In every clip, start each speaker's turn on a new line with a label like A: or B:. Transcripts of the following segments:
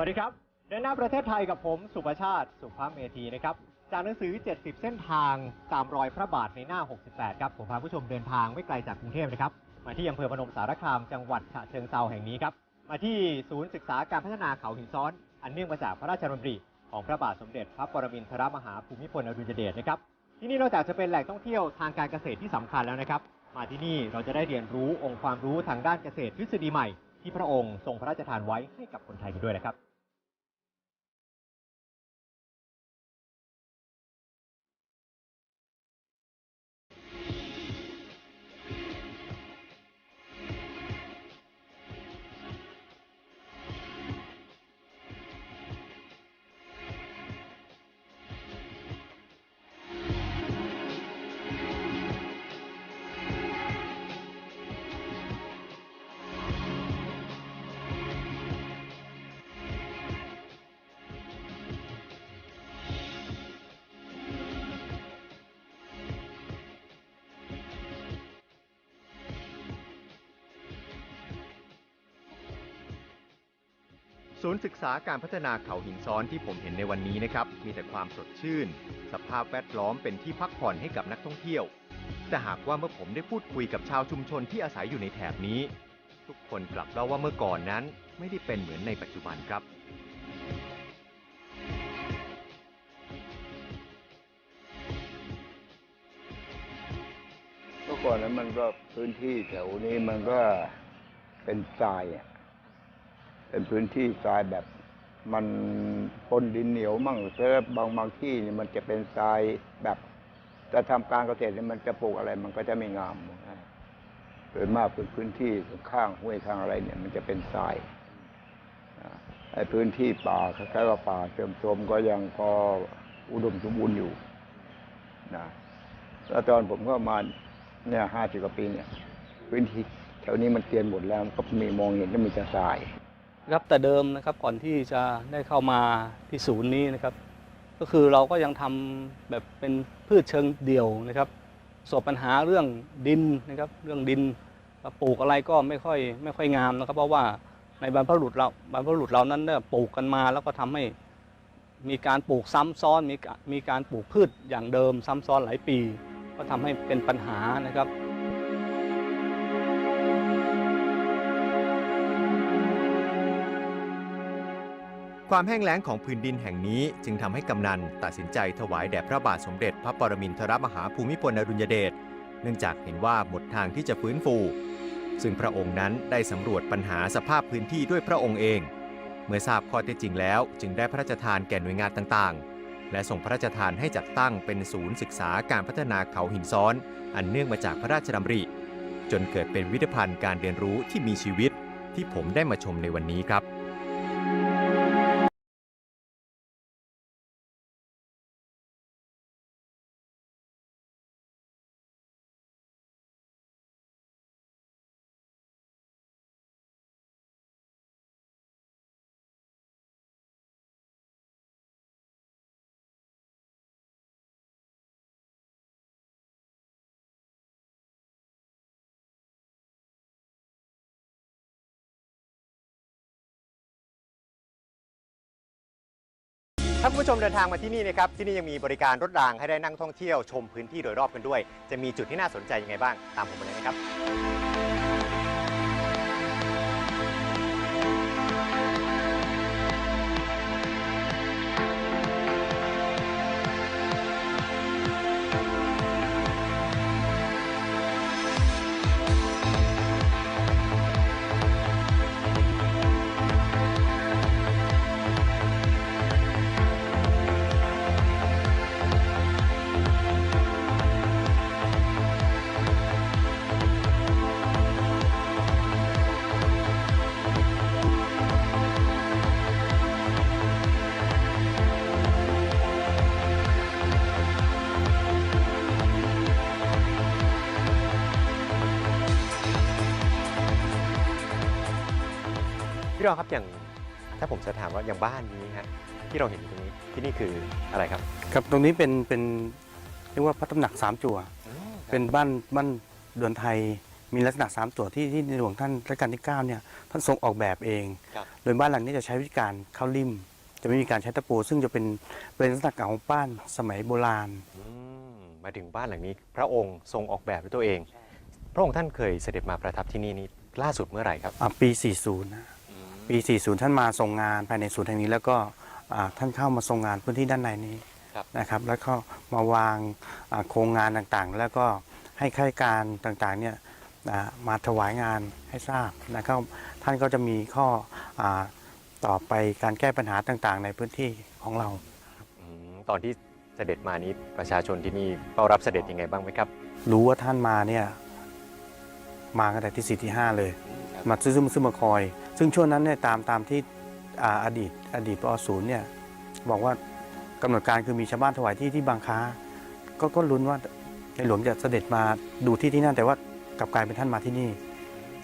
A: วัสดีครับเดินหน้าประเทศไทยกับผมสุประชาติ สุภาพเมธีนะครับ จากหนังสือ 70 เส้นทางตามรอยพระบาทในหน้า 68 ครับ ผมพาผู้ชมเดินทางไม่ไกลจากกรุงเทพนะครับ มาที่อำเภอพนมสารคาม จังหวัดฉะเชิงเซาแห่งนี้ครับ มาที่ศูนย์ศึกษาการพัฒนาเขาหินซ้อน อันเนื่องมาจากพระราชดำริของพระบาทสมเด็จ พระปรมินทรมหาภูมิพลอดุลยเดชนะครับ ที่นี่นอกจากจะเป็นแหล่งท่องเที่ยวทางการเกษตรที่สำคัญแล้วนะครับ มาที่นี่เราจะได้เรียนรู้องค์ความรู้ทางด้านเกษตรทฤษฎีใหม่ ที่พระองค์ทรงพระราชทานไว้ให้กับคนไทยด้วยนะครับ ศูนย์ศึกษาการพัฒนาเขาหินซ้อนที่ผมเห็นในวันนี้นะครับ มีแต่ความสดชื่น สภาพแวดล้อมเป็นที่พักผ่อนให้กับนักท่องเที่ยว แต่หากว่าเมื่อผมได้พูดคุยกับชาวชุมชนที่อาศัยอยู่ในแถบนี้ ทุกคนกลับเล่าว่าเมื่อก่อนนั้น ไม่ได้เป็นเหมือนในปัจจุบันครับ
B: เมื่อก่อนนั้นมันก็พื้นที่แถวนี้มันก็เป็นทรายอะ เป็นพื้นที่ทรายแบบมันปนดินเหนียวมั่งแล้วบางบางที่นี่มันจะเป็นทรายแบบจะทำการเกษตรเนี่ยมันจะปลูกอะไรมันก็จะไม่งามโดยมากเป็นพื้นที่ข้างห้วยข้างอะไรเนี่ย มันจะเป็นทรายไอ้พื้นที่ป่าคล้ายๆว่าป่าเสื่อมโทรมก็ยังพออุดมสมบูรณ์อยู่นะแล้วตอนผมก็มาเนี่ยห้าสิบกว่าปีเนี่ย พื้นที่แถวนี้มันเตียนหมดแล้วก็มีมองเห็นก็มีแต่ทราย
C: ครับแต่เดิมนะครับก่อนที่จะได้เข้ามาที่ศูนย์นี้นะครับ ก็คือเราก็ยังทำแบบเป็นพืชเชิงเดี่ยวนะครับสบปัญหาเรื่องดินนะครับเรื่องดินปลูกอะไรก็ไม่ค่อยไม่ค่อยงามนะครับ เพราะว่าในบรรพบุรุษเราบรรพบุรุษเรานั้นเนี่ยปลูกกันมา แล้วก็ทำให้มีการปลูกซ้ำซ้อนมีมีการปลูกพืชอย่างเดิมซ้ำซ้อนหลายปี ก็ทำให้เป็นปัญหานะครับ
A: ความแห้งแล้งของพื้นดินแห่งนี้จึงทำให้กำนันตัดสินใจถวายแด่พระบาทสมเด็จพระปรมินทรมหาภูมิพลอดุลยเดช เนื่องจากเห็นว่าหมดทางที่จะฟื้นฟู ซึ่งพระองค์นั้นได้สำรวจปัญหาสภาพพื้นที่ด้วยพระองค์เอง เมื่อทราบข้อเท็จจริงแล้ว จึงได้พระราชทานแก่หน่วยงานต่างๆ และส่งพระราชทานให้จัดตั้งเป็นศูนย์ศึกษาการพัฒนาเขาหินซ้อน อันเนื่องมาจากพระราชดำริ จนเกิดเป็นวิทยพันธ์การเรียนรู้ที่มีชีวิต ที่ผมได้มาชมในวันนี้ครับ ถ้านผู้ชมเดินทางมาที่นี่นะครับที่นี่ยังมีบริการรถรางให้ได้นั่งท่องเที่ยวชมพื้นที่โดยรอบกันด้วย จะมีจุดที่น่าสนใจยังไงบ้างตามผมมาเลยนะครับ รองครับอย่างถ้าผมจะถามว่าอย่างบ้านนี้ฮะที่เราเห็นอยู่ตรงนี้ที่นี่คืออะไรครับ
C: ครับตรงนี้เป็นเป็นเรียกว่าพระตำหนักสามจั่วเป็นบ้านบ้านเดือนไทย
D: มีลักษณะสามตัวที่ที่ในหลวงท่านรัชกาลที่9เนี่ยท่านทรงออกแบบเอง
A: ครับ
D: โดยบ้านหลังนี้จะใช้วิธีการเข้าริม จะไม่มีการใช้ตะปู ซึ่งจะเป็นเป็นลักษณะของบ้านสมัยโบราณ
A: อืมมาถึงบ้านหลังนี้ พระองค์ทรงออกแบบด้วยตัวเอง พระองค์ท่านเคยเสด็จมาประทับที่นี่นี่ล่าสุดเมื่อไหร่ครับ
D: อ่าปี 40นะ ปี 40 ท่านมาทรงงานภายในศูนย์แห่งนี้ แล้วก็อ่าท่านเข้ามาทรงงานพื้นที่ด้านในนี้
A: ครับ
D: นะครับ แล้วก็มาวางอ่าโครงงานต่างๆ แล้วก็ให้ข้าราชการต่างๆเนี่ยอ่ามาถวายงานให้ทราบนะครับท่านก็จะมีข้ออาต่อไปการแก้ปัญหาต่างๆ ในพื้นที่ของเรา
A: อืมตอนที่เสด็จมานี้ประชาชนที่นี่เฝ้ารับเสด็จยังไงบ้างไหมครับ
D: รู้ว่าท่านมาเนี่ยมากันแต่ที่สี่ที่ห้าเลย มาซื้อซื้อซื้อมาคอย ซึ่งช่วงนั้นเนี่ยตามตามที่อดีตอดีตปอศูนย์เนี่ยบอกว่ากำหนดการคือมีชาวบ้านถวายที่ที่บางค้า ก็ก็ลุ้นว่าในหลวงจะเสด็จมาดูที่ที่นั่น แต่ว่ากลับกลายเป็นท่านมาที่นี่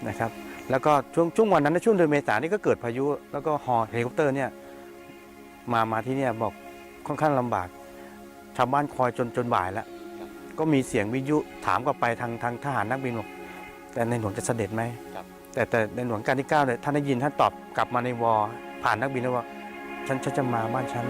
D: นะครับ แล้วก็ช่วงช่วงวันนั้นช่วงเดือนเมษายนนี่ก็เกิดพายุ แล้วก็ฮอเฮลิคอปเตอร์เนี่ยมามาที่เนี่ยบอกค่อนข้างลำบาก ชาวบ้านคอยจนจนบ่ายแล้วก็มีเสียงวิทยุถามกลับไปทางทางทหารนักบินบอกแต่ในหลวงจะเสด็จไหม แต่แต่ในหลวงการที่เก้าเนี่ยท่านได้ยินท่านตอบกลับมาในวอผ่านนักบินแล้วว่าฉันฉันจะมาบ้านฉัน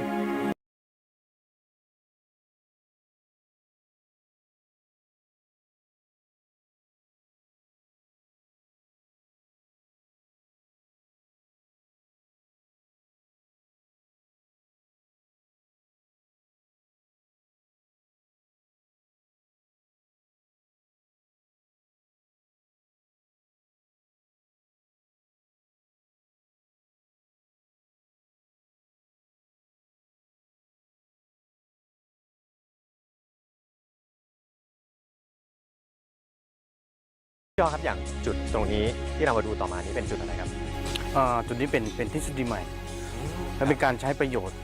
A: ยอดครับอย่างจุดตรงนี้ที่เรามาดูต่อมานี้เป็นจุดอะไรครับ
D: อ่าจุดนี้เป็นเป็นทฤษฎีใหม่และเป็นการใช้ประโยชน์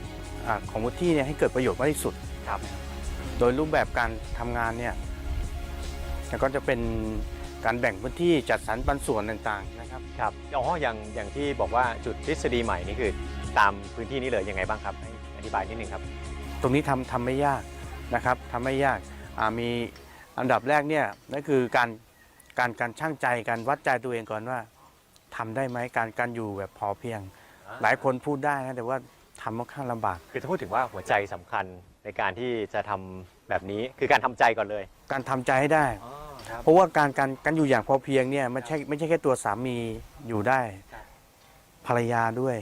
D: อาของพื้นที่เนี่ยให้เกิดประโยชน์มากที่สุด
A: ครับ
D: โดยรูปแบบการทำงานเนี่ยแล้วก็จะเป็นการแบ่งพื้นที่จัดสรรปันส่วนต่างๆนะครับ
A: ครับอ๋ออย่างอย่างที่บอกว่าจุดทฤษฎีใหม่นี่คือ ตามพื้นที่นี้เลยยังไงบ้างครับให้อธิบายนิดนึงครับ
D: ตรงนี้ทำทำไม่ยากนะครับทำไม่ยากอ่ามีอันดับแรกเนี่ยนั่นคือการ การการช่างใจการวัดใจตัวเองก่อนว่าทำได้ไหมการการอยู่แบบพอเพียง หลายคนพูดได้นะแต่ว่าทำค่อนข้างลำบาก
A: คือถ้าพูดถึงว่าหัวใจสำคัญในการที่จะทำแบบนี้คือการทำใจก่อนเลย
D: การทำใจให้ได้
A: ครับ
D: เพราะว่าการการการอยู่อย่างพอเพียงเนี่ยไม่ใช่ไม่ใช่แค่ตัวสามีอยู่ได้
A: ครับ
D: ภรรยาด้วย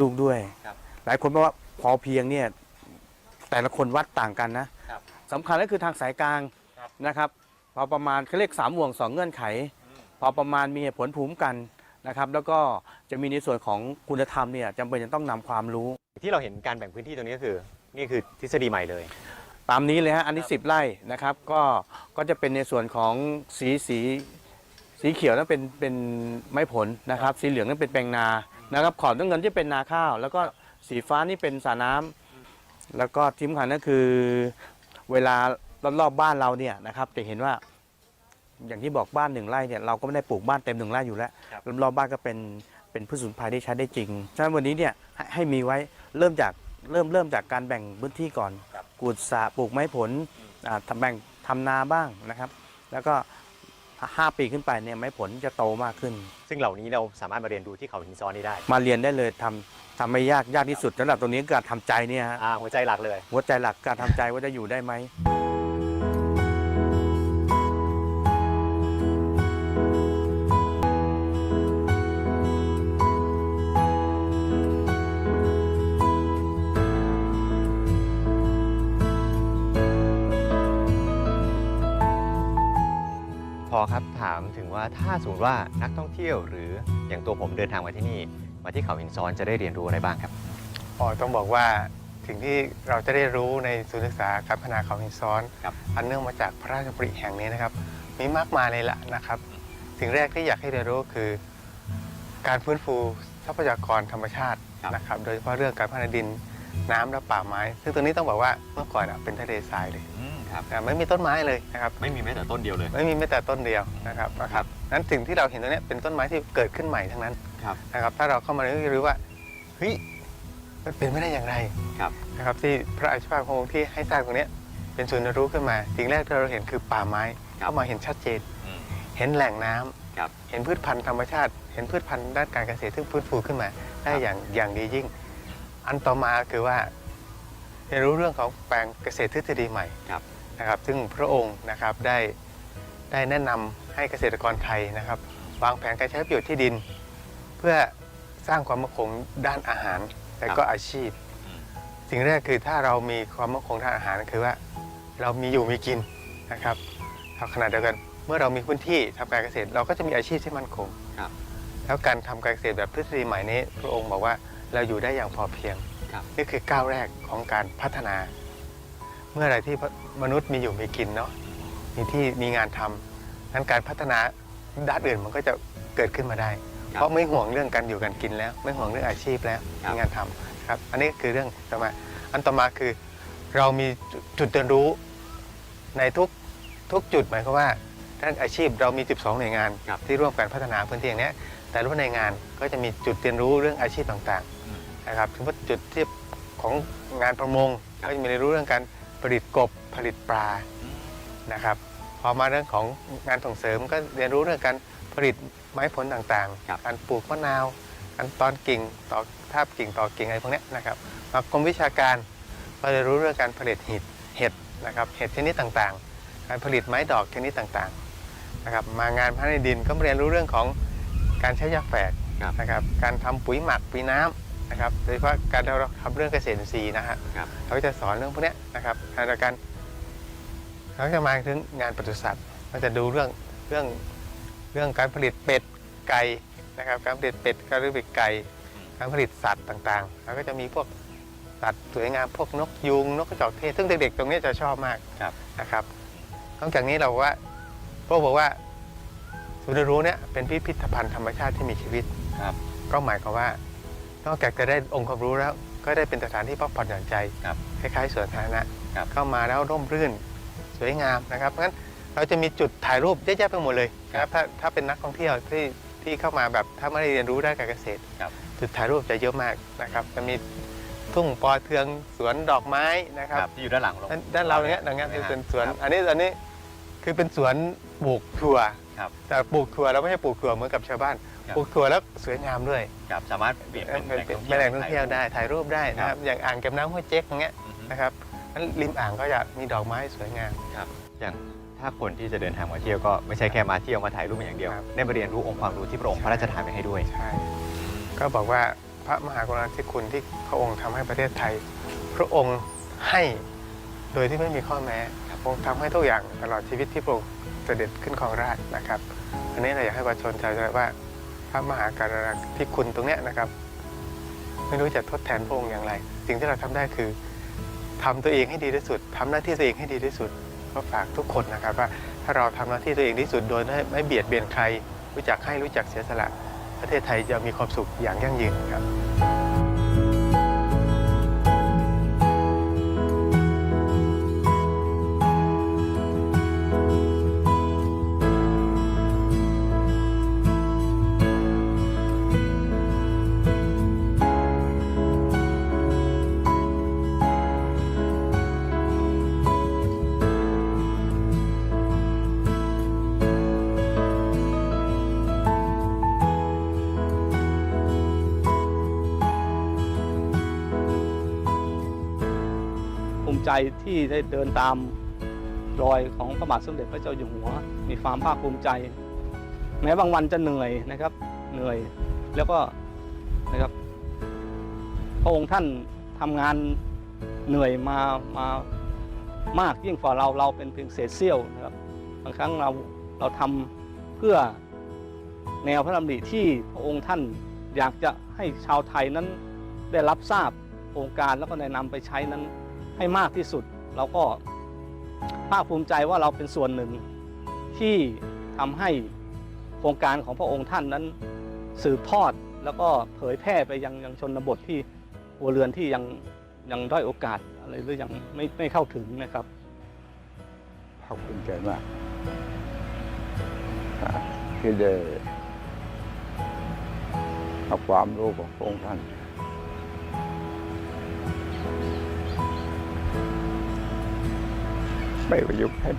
D: ลูกด้วย
A: ครับ
D: หลายคนบอกว่าพอเพียงเนี่ยแต่ละคนวัดต่างกันนะครับสำคัญก็คือทางสายกลาง
A: ครับ
D: นะครับ พอประมาณเขาเรียกสามห่วงสองเงื่อนไข พอประมาณมีเหตุผลภูมิกันนะครับ แล้วก็จะมีในส่วนของคุณธรรมเนี่ยจำเป็นจะต้องนำความรู้
A: ที่เราเห็นการแบ่งพื้นที่ตรงนี้ก็คือ นี่คือทฤษฎีใหม่เลย
D: ตามนี้เลยฮะอันนี้ 10 ไร่นะครับ ก็ก็จะเป็นในส่วนของสีสีสีเขียวนั้นเป็นเป็นไม้ผลนะครับ สีเหลืองนั้นเป็นแปลงนานะครับขอบน้ำเงินที่เป็นนาข้าว แล้วก็สีฟ้านี่เป็นสระน้ำแล้วก็ที่สำคัญก็คือเวลา รอบๆบ้านเราเนี่ยนะครับจะเห็นว่าอย่างที่บอกบ้านหนึ่งไร่เนี่ยเราก็ไม่ได้ปลูกบ้านเต็มหนึ่งไร่อยู่แล้ว
A: ครับ
D: รอบๆบ้านก็เป็นเป็นพืชสมุนไพรที่ใช้ได้จริงฉะนั้นวันนี้เนี่ยให้ให้มีไว้เริ่มจากเริ่มเริ่มจากการแบ่งพื้นที่ก่อนกุดสระปลูกไม้ผลอ่าทำแบ่งทำนาบ้างนะครับ แล้วก็5ปีขึ้นไปเนี่ยไม้ผลจะโตมากขึ้น
A: ซึ่งเหล่านี้เราสามารถมาเรียนรู้ที่เขาหินซ้อนนี้ได้
D: มาเรียนได้เลยทำทำไม่ยากยากที่สุดสำหรับตรงนี้คือการทำใจเนี่ยฮะ
A: อ่าหัวใจหลักเลย
D: หัวใจหลักการทำใจว่าจะอยู่ได้ไหม
A: ถึงว่าถ้าสมมติว่านักท่องเที่ยวหรืออย่างตัวผมเดินทางมาที่นี่ มาที่เขาหินซ้อนจะได้เรียนรู้อะไรบ้างครับ
E: อ๋อต้องบอกว่าสิ่งที่เราจะได้รู้ในศูนย์ศึกษาการพัฒนาเขาหินซ้อน
A: ครับ
E: อันเนื่องมาจากพระราชดำริแห่งนี้นะครับ มีมากมายเลยละนะครับ สิ่งแรกที่อยากให้เรียนรู้คือ การฟื้นฟูทรัพยากรธรรมชาตินะครับ โดยเฉพาะเรื่องการพัฒนาดินน้ำและป่าไม้ ซึ่งตรงนี้ต้องบอกว่าเมื่อก่อนอะเป็นทะเลทรายเลย
A: ครับ
E: นะไม่มีต้นไม้เลยนะครับ
A: ไม่มีแม้แต่ต้นเดียวเลย
E: ไม่มีแม้แต่ต้นเดียวนะครับนะครับนั้นสิ่งที่เราเห็นตรงเนี้ยเป็นต้นไม้ที่เกิดขึ้นใหม่ทั้งนั้น
A: ครับ
E: นะครับถ้าเราเข้ามาเรียนรู้ว่าเฮ้ยมันเป็นไม่ได้อย่างไร
A: ครับ
E: นะครับที่พระอาชิภาพขององค์ที่ให้สร้างตรงเนี้ยเป็นศูนย์เรียนรู้ขึ้นมา สิ่งแรกที่เราเห็นคือป่าไม้เข้ามาเห็นชัดเจนเห็นแหล่งน้ำ
A: ครับ
E: เห็นพืชพันธุ์ธรรมชาติ เห็นพืชพันธุ์ด้านการเกษตรซึ่งฟื้นฟูขึ้นมา ได้
A: ครับ
E: อย่างอย่างดียิ่ง อันต่อมาคือว่าเรียนรู้เรื่องของแปลงเกษตรทฤษฎีใหม่
A: ครับ
E: นะครับ ซึ่งพระองค์นะครับได้ได้แนะนำให้เกษตรกรไทยนะครับ วางแผนการใช้ประโยชน์ที่ดิน เพื่อสร้างความมั่นคงด้านอาหารและก็อาชีพ สิ่งแรกคือถ้าเรามีความมั่นคงทางอาหารคือว่าเรามีอยู่มีกินนะครับขณะเดียวกันเมื่อเรามีพื้นที่ทำการเกษตร เราก็จะมีอาชีพที่มั่นคง
A: ครับ
E: แล้วการทำการเกษตรแบบทฤษฎีใหม่นี้ พระองค์บอกว่าเราอยู่ได้อย่างพอเพียง
A: ครับ
E: นี่คือก้าวแรกของการพัฒนา เมื่อไหรที่มนุษย์มีอยู่มีกินเนาะมีที่มีงานทำนั้นการพัฒนาด้านอื่นมันก็จะเกิดขึ้นมาได้
A: ครับ
E: เพราะไม่ห่วงเรื่องการอยู่การกินแล้ว ไม่ห่วงเรื่องอาชีพแล้ว
A: ครับ
E: มีงานทำครับ อันนี้คือเรื่องต่อมาอันต่อมาคือเรามีจุดเรียนรู้ในทุกทุกจุดหมายความว่าด้านอาชีพเรามี 12 หน่วยงาน
A: ครับ
E: ที่ร่วมกันพัฒนาพื้นที่อย่างเนี้ยแต่ละหน่วยงานก็จะมีจุดเรียนรู้เรื่องอาชีพต่าง
A: อืม
E: ๆนะครับถึงว่าจุดที่ของงานประมง
A: ครับ
E: ก็จะมีเรียนรู้เรื่องการ ผลิตกบผลิตปลานะครับพอมาเรื่องของงานส่งเสริมก็เรียนรู้เรื่องการผลิตไม้ผลต่าง
A: ครับ
E: ๆ การปลูกมะนาวการตอนกิ่งต่อทาบกิ่งต่อกิ่งอะไรพวกเนี้ยนะครับมากรมวิชาการก็จะรู้เรื่องการผลิตเห็ดเห็ดนะครับเห็ดชนิดต่างๆ การผลิตไม้ดอกชนิดต่างๆนะครับมางานพัฒนาดินก็เรียนรู้เรื่องของการใช้ยาแฝก
A: ครับ
E: นะครับการทำปุ๋ยหมักปุ๋ยน้ำ นะครับโดยเฉพาะการเราทำเรื่องเกษตรอินทรีย์นะฮะ
A: ครับ
E: เขาจะสอนเรื่องพวกเนี้ยนะครับขณะเดียวกันเขาจะมาถึงงานปศุสัตว์ก็จะดูเรื่องเรื่องเรื่องการผลิตเป็ดไก่นะครับ การผลิตเป็ดการผลิตไก่ การผลิตสัตว์ต่างๆ แล้วก็จะมีพวกสัตว์สวยงามพวกนกยูงนกกระจอกเทศซึ่งเด็กๆ ตรงนี้จะชอบมาก
A: ครับ
E: นะครับนอกจากนี้เราบอกว่าพวกบอกว่าศูนย์เรียนรู้เนี่ยเป็นพิพิธภัณฑ์ธรรมชาติที่มีชีวิต
A: ครับ
E: ก็หมายความว่า นอกจากจะได้องค์ความรู้แล้ว ก็ได้เป็นสถานที่พักผ่อนหย่อนใจ
A: ครับ
E: คล้ายๆสวนสาธารณะ
A: ครับ
E: เข้ามาแล้วร่มรื่นสวยงามนะครับเพราะฉะนั้นเราจะมีจุดถ่ายรูปเยอะแยะไปหมดเลยนะครับถ้าถ้าเป็นนักท่องเที่ยวที่ที่เข้ามาแบบถ้าไม่ได้เรียนรู้ด้านการเกษตร
A: ครับ
E: จุดถ่ายรูปจะเยอะมากนะครับจะมีทุ่งปอเทืองสวนดอกไม้นะครับ
A: ครับที่อยู่ด้านหลังลง
E: ด้านด้านเราเนี้ยดังนั้น
A: ใช่ไหมฮะ
E: เป็นสวน
A: ครับ
E: อันนี้อันนี้คือเป็นสวนปลูกถั่ว
A: ครับ
E: แต่ปลูกถั่วเราไม่ใช่ปลูกถั่วเหมือนกับชาวบ้าน
A: ครับ
E: ปลูกถั่วแล้วสวยงามด้วย
A: ครับสามารถเปลี่ยนเป็น
E: เป็นเป็นเป็นแหล่งท่องเที่ยวได้ถ่ายรูปได้นะค
A: ครั
E: รับบอย่างอ่างเก็บน้ำห้วยเจ๊กอย่างเงี้ย
A: อือฮึ
E: นะครับนั้นริมอ่างก็จะมีดอกไม้สวยงาม
A: ครับอย่างถ้าคนที่จะเดินทางมาเที่ยวก็ไม่ใช่แค่มาเที่ยวมาถ่ายรูปอย่างเดียว
E: ครับ
A: ได้มาเรียนรู้องค์ความรู้ที่พระองค์พระราชทานไปให้ด้วย
E: ใช่ก็บอกว่าพระมหากรุณาธิคุณที่พระองค์ทำให้ประเทศไทย พระองค์ให้โดยที่ไม่มีข้อแม้พระองค์ทำให้ทุกอย่างตลอดชีวิตที่พระองค์เสด็จขึ้นครองราชย์นะครับอันนี้เราอยากให้ประชาชนชาวไทยว่า พระมหากรุณาธิคุณตรงเนี้ยนะครับ ไม่รู้จะทดแทนพระองค์อย่างไร สิ่งที่เราทำได้คือทำตัวเองให้ดีที่สุดทำหน้าที่ตัวเองให้ดีที่สุดก็ฝากทุกคนนะครับว่าถ้าเราทำหน้าที่ตัวเองที่สุดโดยไม่เบียดเบียนใคร รู้จักให้รู้จักเสียสละ ประเทศไทยจะมีความสุขอย่างยั่งยืนครับ
C: ใจที่ได้เดินตามรอยของพระบาทสมเด็จพระเจ้าอยู่หัว มีความภาคภูมิใจ แม้บางวันจะเหนื่อยนะครับ เหนื่อยแล้วก็นะครับพระองค์ท่านทำงานเหนื่อยมามามากยิ่งกว่าเราเราเป็นเพียงเศษเสี้ยวนะครับบางครั้งเราเราทำเพื่อแนวพระดำริที่พระองค์ท่านอยากจะให้ชาวไทยนั้นได้รับทราบโครงการแล้วก็ได้นำไปใช้นั้น ให้มากที่สุด เราก็ภาคภูมิใจว่าเราเป็นส่วนหนึ่งที่ทำให้โครงการของพระองค์ท่านนั้นสืบทอดแล้วก็เผยแพร่ไปยังยังชนบทที่หัวเรือนที่ยังยังด้อยโอกาสอะไรหรือยังไม่ไม่เข้าถึงนะครับ
B: ภาคภูมิใจมากที่ได้เอาความรู้ของพระองค์ท่าน ไม่ประยุกต์ให้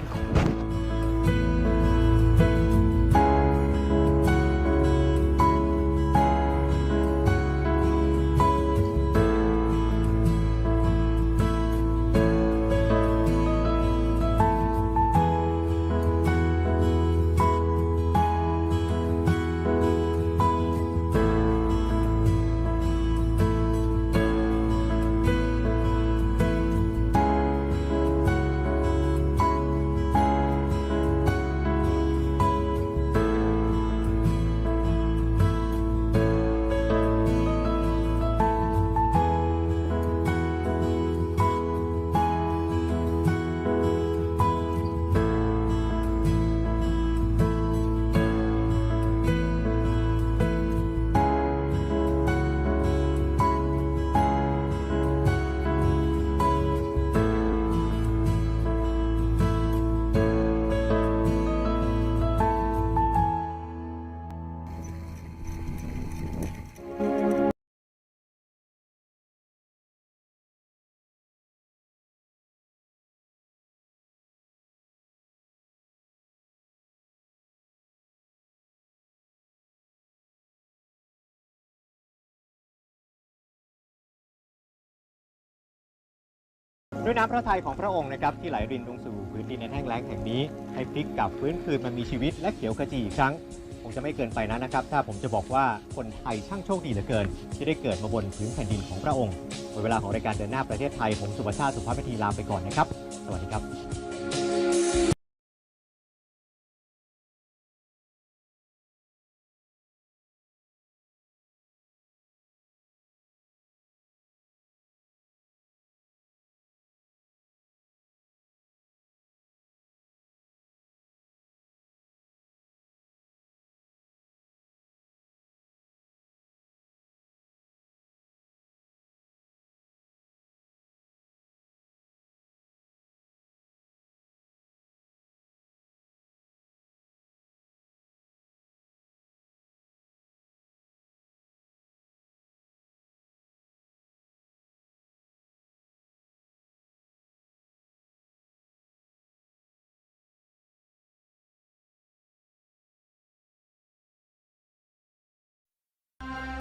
F: ด้วยน้ำพระทัยของพระองค์นะครับที่ไหลรินลงสู่พื้นดินในแห้งแล้งแห่งนี้ ให้พลิกกลับฟื้นคืนมันมีชีวิตและเขียวขจีอีกครั้งคงจะไม่เกินไปนะนะครับ ถ้าผมจะบอกว่าคนไทยช่างโชคดีเหลือเกิน ที่ได้เกิดมาบนพื้นแผ่นดินของพระองค์หมดเวลาของรายการเดินหน้าประเทศไทยผมสุภาชาติสุภาพเมธีลาไปก่อนนะครับ สวัสดีครับ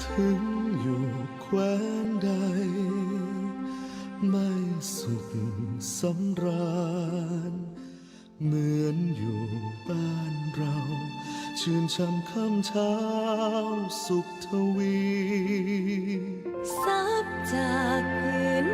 G: ถึงอยู่แคว้นใด ไม่สุขสำราญ เหมือนอยู่บ้านเรา ชื่นช่ำค่ำเช้าสุขทวี
H: ซับจากพื้น